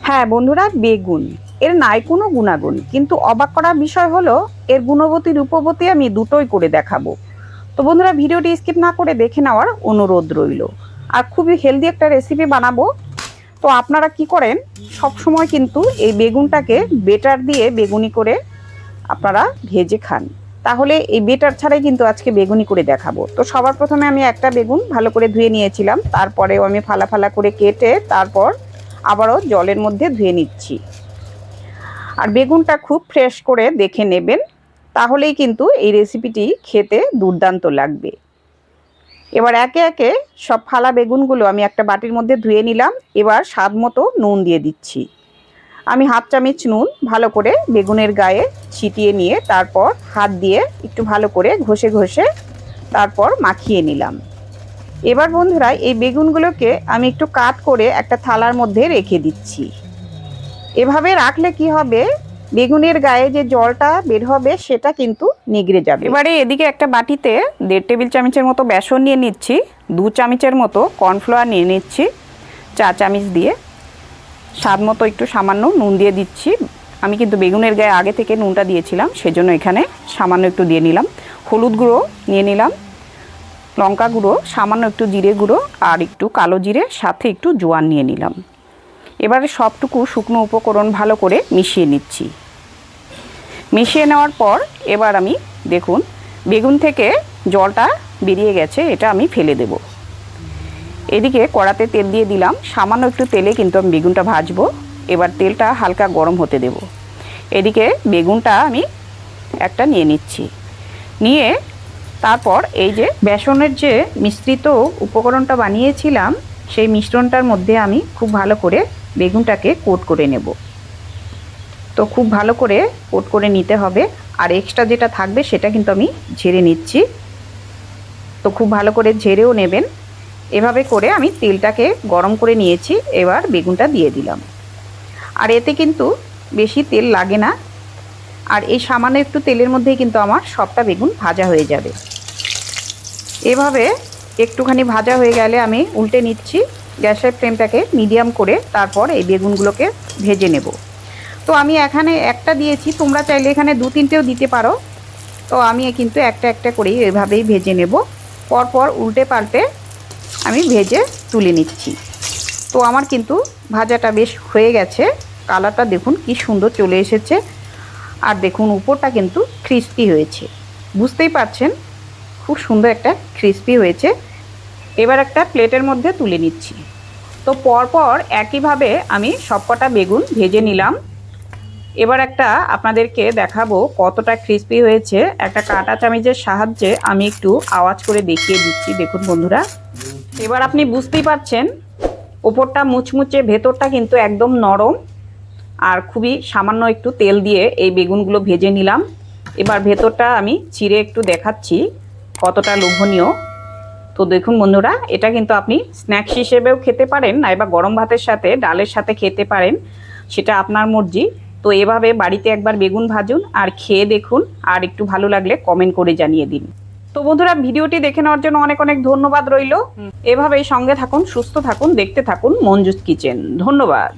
হ্যাঁ বন্ধুরা, বেগুন। এর নাই কোনো গুণাগুণ। কিন্তু অবাক করা বিষয় হলো, এর গুণবতী, রূপবতী আমি দুটোই করে দেখাবো। তো বন্ধুরা, ভিডিওটি স্কিপ না করে দেখে নেওয়ার অনুরোধ রইল। আর খুবই হেলদি একটা রেসিপি বানাবো। তো আপনারা কি করেন সব সময় কিন্তু এই বেগুনটাকে বেটার দিয়ে বেগুনি করে আপনারা ভেজে খান। তাহলে এই বেটার ছাড়াই কিন্তু আজকে বেগুনি করে দেখাবো। তো সবার প্রথমে আমি একটা বেগুন ভালো করে ধুয়ে নিয়েছিলাম। তারপরেও আমি ফালা ফালা করে কেটে তারপর আবারও জলের মধ্যে ধুয়ে নিচ্ছি। আর বেগুনটা খুব ফ্রেশ করে দেখে নেবেন, তাহলেই কিন্তু এই রেসিপিটি খেতে দুর্দান্ত লাগবে। এবার একে একে সব ফালা বেগুনগুলো আমি একটা বাটির মধ্যে ধুয়ে নিলাম, এবার স্বাদ মতো নুন দিয়ে দিচ্ছি। আমি হাফ চামচ নুন ভালো করে বেগুনের গায়ে ছিটিয়ে নিয়ে তারপর হাত দিয়ে একটু ভালো করে ঘষে ঘষে তারপর মাখিয়ে নিলাম। এবার বন্ধুরা, এই বেগুনগুলোকে আমি একটু কাট করে একটা থালার মধ্যে রেখে দিচ্ছি। এভাবে রাখলে কি হবে? বেগুনের গায়ে যে জলটা বের হবে, সেটা কিন্তু নিগড়ে যাবে। এবারে এদিকে একটা বাটিতে দেড় টেবিল চামচের মতো বেসন নিয়ে নিচ্ছি, দু চামচের মতো কর্নফ্লাওয়ার নিয়ে নিচ্ছি, চা চামচ দিয়ে। স্বাদ মতো একটু সামান্য নুন দিয়ে দিচ্ছি। আমি কিন্তু বেগুনের গায়ে আগে থেকে নুনটা দিয়েছিলাম, সেজন্য এখানে সামান্য একটু দিয়ে নিলাম। হলুদ গুঁড়ো নিয়ে নিলাম। লঙ্কা গুঁড়ো, সামান্য একটু জিরে গুঁড়ো আর একটু কালো জিরে, সাথে একটু জোয়ান নিয়ে নিলাম। এবারে সবটুকু শুকনো উপকরণ ভালো করে মিশিয়ে নিচ্ছি। মিশিয়ে নেওয়ার পর এবার আমি দেখুন, বেগুন থেকে জলটা বেরিয়ে গেছে, এটা আমি ফেলে দেব। এদিকে কড়াতে তেল দিয়ে দিলাম, সামান্য একটু তেলে কিন্তু আমি বেগুনটা ভাজবো। এবার তেলটা হালকা গরম হতে দেব। এদিকে বেগুনটা আমি একটা নিয়ে নিচ্ছি। নিয়ে তারপর এই যে বেসনের যে মিশ্রিত উপকরণটা বানিয়েছিলাম, সেই মিশ্রণটার মধ্যে আমি খুব ভালো করে বেগুনটাকে কোট করে নেব। তো খুব ভালো করে কোট করে নিতে হবে। আর এক্সট্রা যেটা থাকবে সেটা কিন্তু আমি ঝেড়ে নিচ্ছি। তো খুব ভালো করে ঝেড়েও নেবেন। এভাবে করে আমি তেলটাকে গরম করে নিয়েছি, এবার বেগুনটা দিয়ে দিলাম। আর এতে কিন্তু বেশি তেল লাগে না। আর এই সামান্য একটু তেলের মধ্যেই কিন্তু আমার সবটা বেগুন ভাজা হয়ে যাবে। এভাবে একটুখানি ভাজা হয়ে গেলে আমি উল্টে নিচ্ছি গ্যাসের ফ্লেমটাকে মিডিয়াম করে তারপর এই বেগুনগুলোকে ভেজে নেব। তো আমি এখানে একটা দিয়েছি, তোমরা চাইলে এখানে দু তিনটেও দিতে পারো। তো আমি কিন্তু একটা একটা করেই এভাবেই ভেজে নেব। পরপর উল্টে পাল্টে আমি ভেজে তুলে নিচ্ছি। তো আমার কিন্তু ভাজাটা বেশ হয়ে গেছে। কালারটা দেখুন কি সুন্দর চলে এসেছে। আর দেখুন উপরটা কিন্তু ক্রিস্পি হয়েছে। বুঝতেই পারছেন খুব সুন্দর একটা ক্রিস্পি হয়েছে। এবার একটা প্লেটের মধ্যে তুলে নিচ্ছি। তো পরপর একইভাবে আমি সবকটা বেগুন ভেজে নিলাম। এবার একটা আপনাদেরকে দেখাবো কতটা ক্রিস্পি হয়েছে। একটা কাঁটা চামিচের সাহায্যে আমি একটু আওয়াজ করে দেখিয়ে দিচ্ছি, দেখুন বন্ধুরা। এবার আপনি বুঝতেই পারছেন, ওপরটা মুচমুচে, ভেতরটা কিন্তু একদম নরম। আর খুবই সামান্য একটু তেল দিয়ে এই বেগুনগুলো ভেজে নিলাম। এবার ভেতরটা আমি চিড়ে একটু দেখাচ্ছি। কতটা লোভনীয়? তো দেখুন বন্ধুরা এটা কিন্তু আপনি স্ন্যাক্স হিসেবেও খেতে পারেন নাইবা গরম ভাতের সাথে ডালের সাথে খেতে পারেন সেটা আপনার মর্জি। তো এভাবে বাড়িতে একবার বেগুন ভাজুন আর খেয়ে দেখুন আর একটু ভালো লাগলে কমেন্ট করে জানিয়ে দিন। তো বন্ধুরা ভিডিওটি দেখে নেওয়ার জন্য অনেক অনেক ধন্যবাদ রইল। এভাবেই সঙ্গে থাকুন সুস্থ থাকুন দেখতে থাকুন মঞ্জুস কিচেন। ধন্যবাদ।